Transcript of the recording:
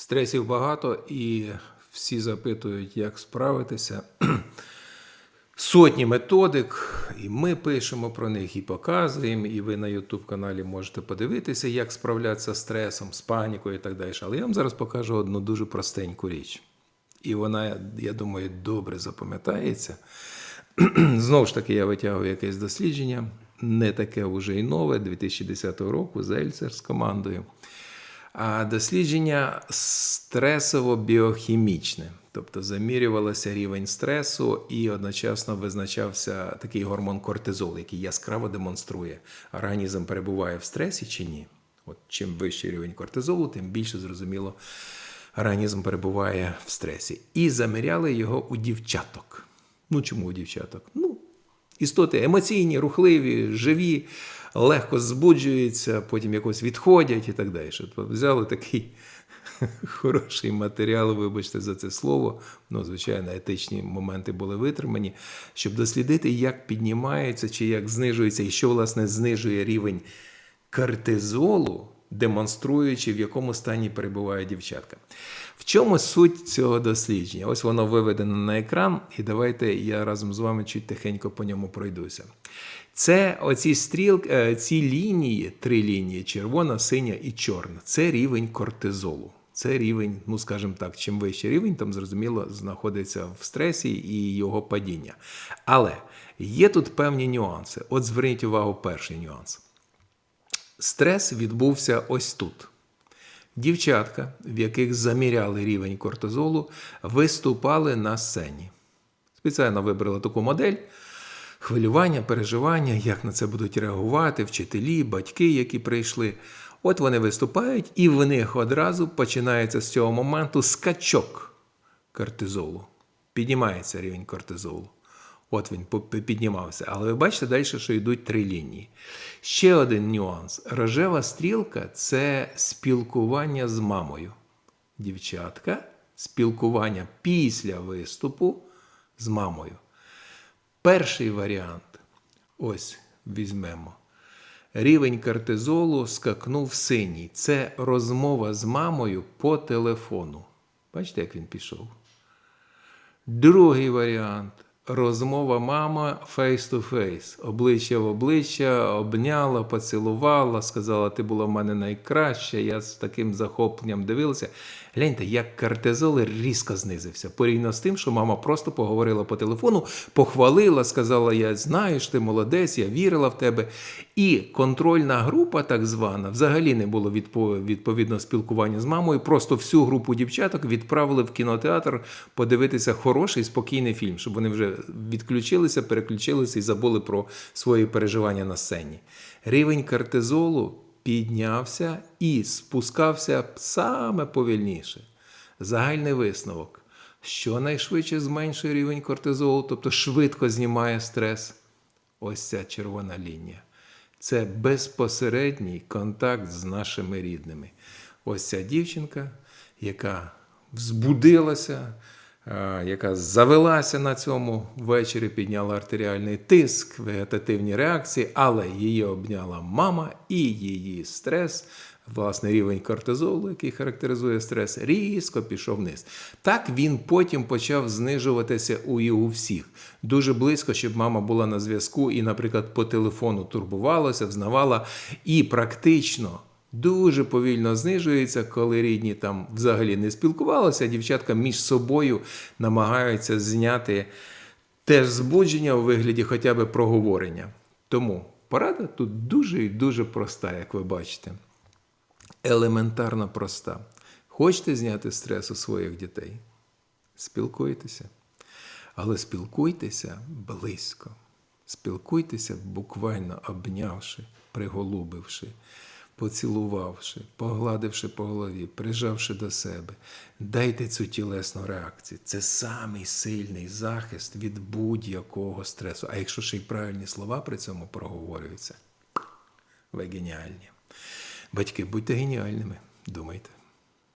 Стресів багато і всі запитують, як справитися. Сотні методик, і ми пишемо про них і показуємо, і ви на YouTube каналі можете подивитися, як справлятися з стресом, з панікою і так далі. Але я вам зараз покажу одну дуже простеньку річ. І вона, я думаю, добре запам'ятається. Знову ж таки, я витягую якесь дослідження, не таке вже й нове, 2010 року, Зельцер з командою. Дослідження стресово-біохімічне, тобто замірювалося рівень стресу і одночасно визначався такий гормон кортизол, який яскраво демонструє, організм перебуває в стресі чи ні. От чим вищий рівень кортизолу, тим більше зрозуміло, організм перебуває в стресі. І заміряли його у дівчаток. Ну чому у дівчаток? Ну, істоти емоційні, рухливі, живі, легко збуджуються, потім якось відходять і так далі. Взяли такий хороший матеріал, вибачте за це слово. Ну, звичайно, етичні моменти були витримані, щоб дослідити, як піднімається чи як знижується, і що, власне, знижує рівень кортизолу, демонструючи, в якому стані перебуває дівчатка. В чому суть цього дослідження? Ось воно виведено на екран, і давайте я разом з вами чуть тихенько по ньому пройдуся. Це оці стрілки, ці лінії, три лінії: червона, синя і чорна. Це рівень кортизолу. Це рівень, ну скажімо так, чим вищий рівень, там зрозуміло знаходиться в стресі і його падіння. Але є тут певні нюанси. От зверніть увагу, перший нюанс. Стрес відбувся ось тут. Дівчатка, в яких заміряли рівень кортизолу, виступали на сцені. Спеціально вибрали таку модель. Хвилювання, переживання, як на це будуть реагувати вчителі, батьки, які прийшли. От вони виступають, і в них одразу починається з цього моменту скачок кортизолу. Піднімається рівень кортизолу. От він піднімався. Але ви бачите далі, що йдуть три лінії. Ще один нюанс: рожева стрілка це спілкування з мамою. Дівчатка, спілкування після виступу з мамою. Перший варіант ось візьмемо. Рівень кортизолу скакнув синій. Це розмова з мамою по телефону. Бачите, як він пішов? Другий варіант. Розмова мама фейс-ту-фейс. Обличчя в обличчя, обняла, поцілувала, сказала, ти була в мене найкраща. Я з таким захопленням дивилася. Гляньте, як кортизол різко знизився. Порівняно з тим, що мама просто поговорила по телефону, похвалила, сказала: Я знаю, ти молодець, я вірила в тебе. І контрольна група, так звана, взагалі не було відповідного спілкування з мамою. Просто всю групу дівчаток відправили в кінотеатр подивитися хороший, спокійний фільм, щоб вони вже відключилися, переключилися і забули про свої переживання на сцені. Рівень кортизолу піднявся і спускався саме повільніше. Загальний висновок. Що найшвидше зменшує рівень кортизолу, тобто швидко знімає стрес. Ось ця червона лінія. Це безпосередній контакт з нашими рідними. Ось ця дівчинка, яка взбудилася, яка завелася на цьому ввечері, підняла артеріальний тиск, вегетативні реакції, але її обняла мама і її стрес, власне, рівень кортизолу, який характеризує стрес, різко пішов вниз. Так він потім почав знижуватися у і всіх. Дуже близько, щоб мама була на зв'язку і, наприклад, по телефону турбувалася, взнавала і практично. Дуже повільно знижується, коли рідні там взагалі не спілкувалися, дівчатка між собою намагаються зняти теж збудження у вигляді хоча б проговорення. Тому порада тут дуже і дуже проста, як ви бачите. Елементарно проста. Хочете зняти стрес у своїх дітей? Спілкуйтеся. Але спілкуйтеся близько. Спілкуйтеся, буквально обнявши, приголубивши поцілувавши, погладивши по голові, прижавши до себе, дайте цю тілесну реакцію. Це самий сильний захист від будь-якого стресу. А якщо ще й правильні слова при цьому проговорюються, ви геніальні. Батьки, будьте геніальними, думайте.